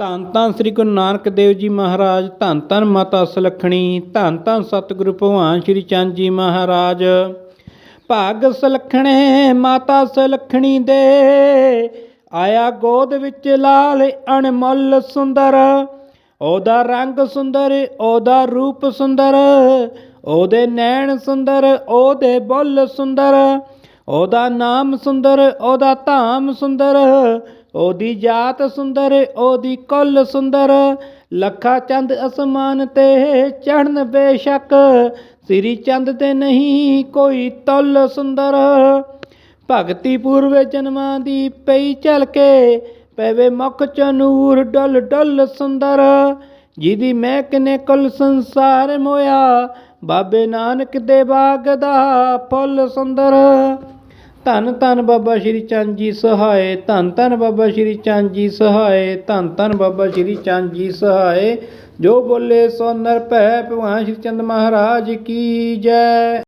ਧੰਨ ਧੰਨ ਸ੍ਰੀ ਗੁਰੂ ਨਾਨਕ ਦੇਵ ਜੀ ਮਹਾਰਾਜ, ਧੰਨ ਧੰਨ ਮਾਤਾ ਸੁਲੱਖਣੀ, ਧੰਨ ਧੰਨ ਸਤਿਗੁਰੂ ਭਗਵਾਨ ਸ੍ਰੀ ਚੰਦ ਜੀ ਮਹਾਰਾਜ। ਭਾਗ ਸੁਲੱਖਣੇ ਮਾਤਾ ਸੁਲੱਖਣੀ ਦੇ, ਆਇਆ ਗੋਦ ਵਿੱਚ ਲਾਲ ਅਣਮੁੱਲ ਸੁੰਦਰ। ਉਹਦਾ ਰੰਗ ਸੁੰਦਰ, ਉਹਦਾ ਰੂਪ ਸੁੰਦਰ, ਉਹਦੇ ਨੈਣ ਸੁੰਦਰ, ਉਹਦੇ ਬੁੱਲ ਸੁੰਦਰ। ਉਹਦਾ ਨਾਮ ਸੁੰਦਰ, ਉਹਦਾ ਧਾਮ ਸੁੰਦਰ, ਉਹਦੀ ਜਾਤ ਸੁੰਦਰ, ਉਹਦੀ ਕੁੱਲ ਸੁੰਦਰ। ਲੱਖਾ ਚੰਦ ਅਸਮਾਨ ਤੇ ਚੜਨ ਬੇਸ਼ੱਕ, ਸ੍ਰੀ ਚੰਦ ਤੇ ਨਹੀਂ ਕੋਈ ਤੁੱਲ ਸੁੰਦਰ। ਭਗਤੀ ਪੂਰਵੇ ਜਨਮਾਂ ਦੀ ਪਈ ਝਲਕੇ, ਪਵੇ ਮੁਖ ਚ ਨੂਰ ਡੁੱਲ ਡੁੱਲ ਸੁੰਦਰ। ਜਿਹਦੀ ਮਹਿਕ ਨੇ ਕੁੱਲ ਸੰਸਾਰ ਮੋਇਆ, ਬਾਬੇ ਨਾਨਕ ਦੇ ਬਾਗ ਦਾ ਫੁੱਲ ਸੁੰਦਰ। ਧੰਨ ਧੰਨ ਬਾਬਾ ਸ਼੍ਰੀ ਚੰਦ ਜੀ ਸਹਾਏ, ਧੰਨ ਧੰਨ ਬਾਬਾ ਸ਼੍ਰੀ ਚੰਦ ਜੀ ਸਹਾਏ, ਧੰਨ ਧੰਨ ਬਾਬਾ ਸ਼੍ਰੀ ਚੰਦ ਜੀ ਸਹਾਏ। ਜੋ ਬੋਲੇ ਸੋ ਨਰ ਭੈ ਭਗਵਾਨ ਸ਼੍ਰੀ ਚੰਦ ਮਹਾਰਾਜ ਕੀ ਜੈ।